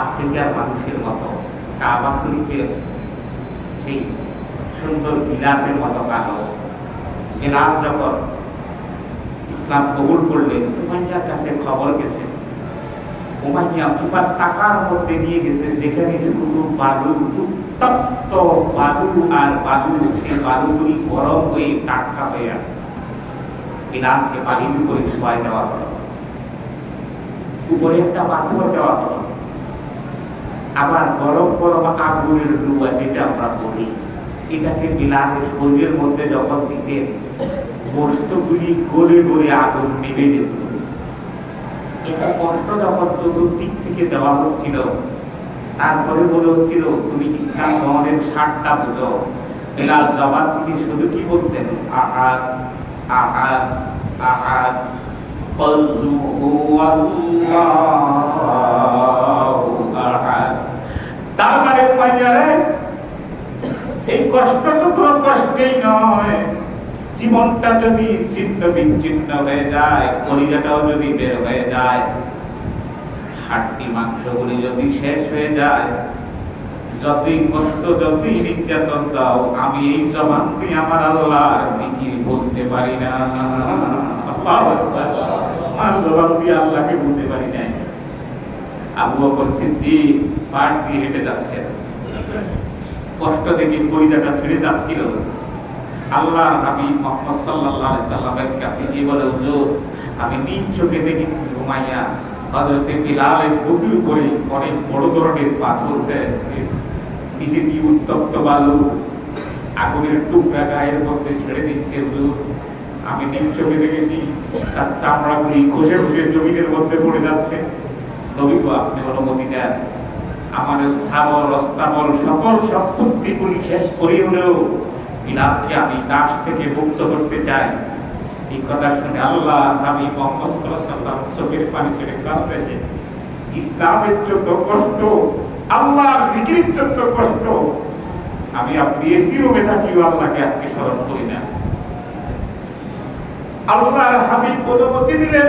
আফ্রিকার মানুষের মতো, কাবা সেই সুন্দর বিলাপের মতো কালো। বেলাল যখন ইসলাম কবুল করলেন, উমাইয়ার কাছে খবর গেছে। উমাইয়া উপার টাকার মধ্যে নিয়ে গেছে, যেখানে শুধু বালু, উত্তপ্ত বালু আর বালু, সেই বালুগুলি গরম হয়ে টাটকা হয়ে আছে। বিলালকে বাড়ির উপরে শোয়াই দেওয়া হলো। উপরে একটা পাথর দেওয়া হলো। আবার গরম গরম আগুনের রুয়া যেটা আমরা বলি, এটাকে মিলাতে শরীরের মধ্যে যখন দিতেন বস্তুগুলি গড়ে গড়ে আগুন নেমে যেত। এটা কষ্ট যখন চতুর্দিক থেকে দেওয়া হচ্ছিল, তারপরে বলে হচ্ছিল, তুমি ইসলাম ধর্মের ষাটটা বুঝো। শুধু কি বলতেন? আহাদ আহাদ আহাদ কল্লু এই কষ্ট তো কোনো কষ্টেই নয়। জীবনটা যদি ছিন্ন বিচ্ছিন্ন হয়ে যায়, কলিজাটাও যদি বের হয়ে যায় হাড্ডি মাংসগুলি যদি শেষ হয়ে যায়, যতই কষ্ট, যতই নির্যাতন দাও, আমি এই জবান দিয়ে আমার আল্লাহর দিকে বলতে পারি না। আমার জবান দিয়ে আল্লাহকে বলতে পারি না আবু বকর সিদ্দিক পাট দিয়ে হেঁটে যাচ্ছেন। কষ্ট দেখে পরিজাটা ছেড়ে যাচ্ছিল। আল্লাহ আমি মোহাম্মদ কাছে গিয়ে বলে, হুজুর, আমি নিজ চোখে দেখেছি ঘুমাইয়া বিলালের অনেক বড় ধরনের পাথর দেয় উত্তপ্ত বালু আগুনের টুকরা গায়ের মধ্যে ছেড়ে দিচ্ছে, হুজুর। আমি চোখে দেখেছি তার চামড়াগুলি ঘষে জমিনের মধ্যে পড়ে যাচ্ছে। নবী আপনি অনুমতি দেন। আমার স্থাবর, অস্থাবর সকল সম্পত্তিগুলি শেষ করে হলেও বিলাপকে আমি দাস থেকে মুক্ত করতে চাই। এই কথা শুনে আল্লাহ আমি চোখের পানি ছেড়ে কাঁদতেছে ইসলামের জন্য কষ্ট, আল্লাহর জিকিরের জন্য কষ্ট, আমি আপনি এসি রুমে থাকিও আল্লাহকে আজকে স্মরণ করি না। আল্লাহর হাবিব অনুমতি দিলেন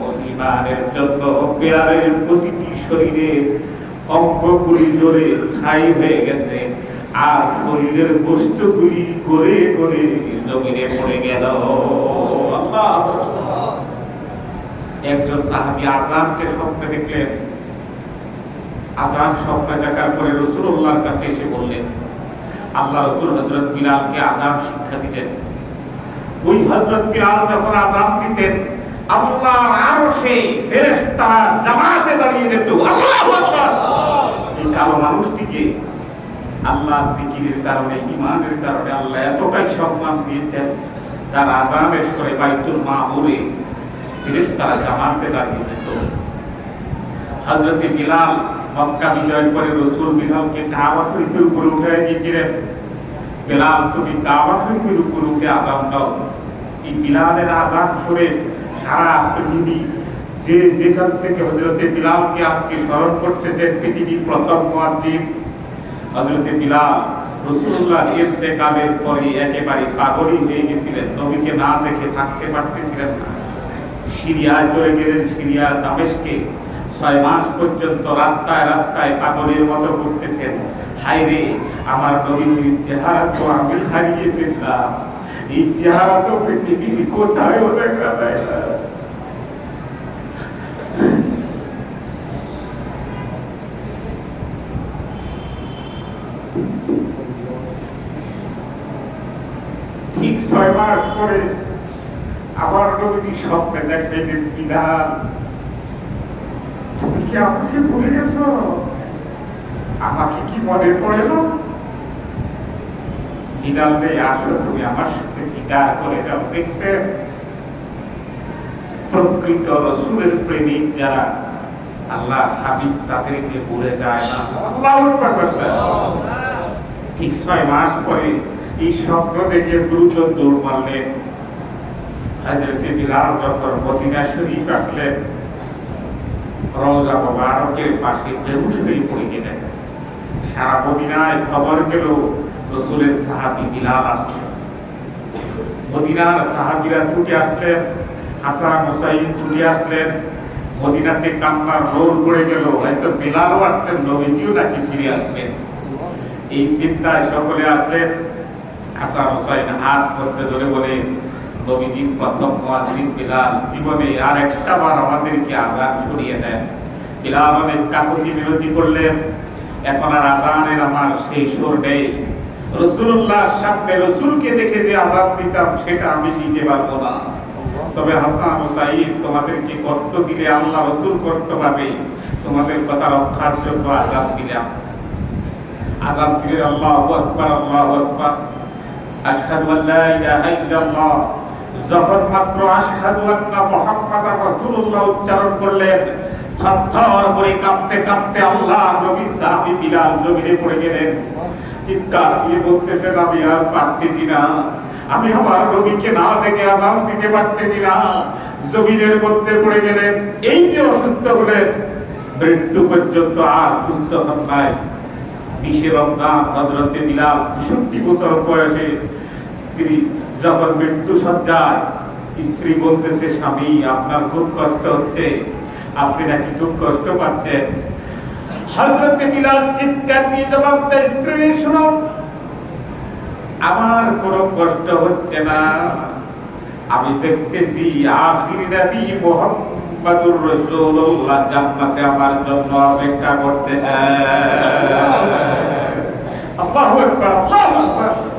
ইমানের জন্য বিড়ালের প্রতিটি শরীরে অঙ্গগুলি ধরে ছাই হয়ে গেছে। আর শরীরের বস্তুগুলি করে করে জমিনে পড়ে গেল। একজন সাহাবি আজানকে স্বপ্নে দেখলেন। আজান স্বপ্নে দেখার পরে রসুল্লাহর কাছে এসে বললেন, আল্লাহ রসুল হজরত বিলালকে আজান শিক্ষা দিতেন। ওই হজরত বিলাল যখন আজান দিতেন আল্লাহর আরশে ফেরেশতারা জামাতে দাঁড়িয়ে যেত। আল্লাহু এই কালো মানুষটিকে আল্লাহ জিকিরের কারণে, ইমানের কারণে আল্লাহ এতটাই সম্মান দিয়েছেন, তার আজানের করে বাইতুল মামুরে ফেরেশতারা জামাতে দাঁড়িয়ে যেত। হজরতে বিলাল মক্কা বিজয় করে রসুল বিলালকে কাবা শরীফের উপরে উঠে গিয়েছিলেন বিলাল তুমি কাবা শরীফের উপরে উঠে আজান দাও। এই বিলালের আজান শুনে সারা পৃথিবী, যে যেখান থেকে হজরতে বিলালকে আজকে স্মরণ করতেছেন পৃথিবীর প্রথম মুয়াজ্জিন হজরতে বিলাল রসুল্লাহ ইন্তেকালের পরে একেবারে পাগলই হয়ে গেছিলেন। নবীকে না দেখে থাকতে পারতেছিলেন না। চলে গেলেন, সিরিয়া দামেশকে। ছয় মাস পর্যন্ত রাস্তায় রাস্তায় পাগলের মতো ঘুরতেছেন। হাইরে আমার নবীজির চেহারা তো আমি হারিয়ে ফেললাম। না ঠিক ছয় মাস পরে আবার নবীজি স্বপ্নে দেখলেন বিধান তুমি কি আমাকে ভুলে গেছো আমাকে কি মনে পড়ে না বিড়াল নেই আসলে তুমি আমার সাথে বিদার করে যাও দেখছেন প্রকৃত রসুলের প্রেমিক যারা আল্লাহ হাবিব যায় না। ঠিক ছয় মাস পরে এই স্বপ্ন দেখে দ্রুত দৌড় হাজরতে বিলাল যখন মদিনা শরীফ রওজা মোবারকের পাশে বেহুশ হয়ে পড়ে গেলেন। সারা মদিনায় খবর গেল রসুলের সাহাবি বিলাল আসলেন মদিনার সাহাবিরা ছুটে আসলেন, হাসান হোসাইন ছুটে আসলেন, মদিনাতে কান্নার রোল পড়ে গেল, হয়তো বিলালও আসছেন, নবীজিও নাকি ফিরে আসবেন। এই চিন্তায় সকলে আসলেন, হাসান হোসাইন হাত করতে ধরে বলে নবীজি প্রথম মুয়াজ্জিন বিলাল, জীবনে আর একটা বার আমাদেরকে আজান শুনিয়ে দেন। বিলাল অনেক কাকুতি বিরতি করলেন, এখন আর আজানের আমার সেই সুর নেই। রসুল্লাহ সামনে রসুলকে দেখে যে দিতাম, সেটা আমি দিতে পারব না। তবে হাসান হুসাইন তোমাদেরকে কষ্ট দিলে, আল্লাহ রসুল কষ্ট পাবে তোমাদের কথা রক্ষার জন্য দিলাম। দিলে আল্লাহ আল্লাহ আশহাদু আল্লা ইলাহা ইল্লাল্লাহ। যখন মাত্র আশহাদু আন্না রাসূলুল্লাহ উচ্চারণ করলেন, থরথর করে কাঁপতে কাঁপতে আল্লাহ নবী সাহাবী বিলাল জমিনে পড়ে গেলেন। চিৎকার দিয়ে বলতেছেন আমি আর পারতেছি না। আমি আমার রবিকে না দেখে দিতে জমিনের মধ্যে পড়ে গেলেন এই যে অসুস্থ হলেন মৃত্যু পর্যন্ত আর সুস্থ হন নাই। বছর বয়সে তিনি যখন মৃত্যু সজ্জায় স্ত্রী বলতেছে, স্বামী, আপনার খুব কষ্ট হচ্ছে। আপনি নাকি খুব কষ্ট পাচ্ছেন? হজরতে বিলাল চিৎকার দিয়ে জবাব দেয় স্ত্রী শুনো আমার কোনো কষ্ট হচ্ছে না। আমি দেখতেছি আখির নবী মোহাম্মদুর রাসূলুল্লাহ জান্নাতে আমার জন্য অপেক্ষা করতে আল্লাহু আকবার আল্লাহু আকবার।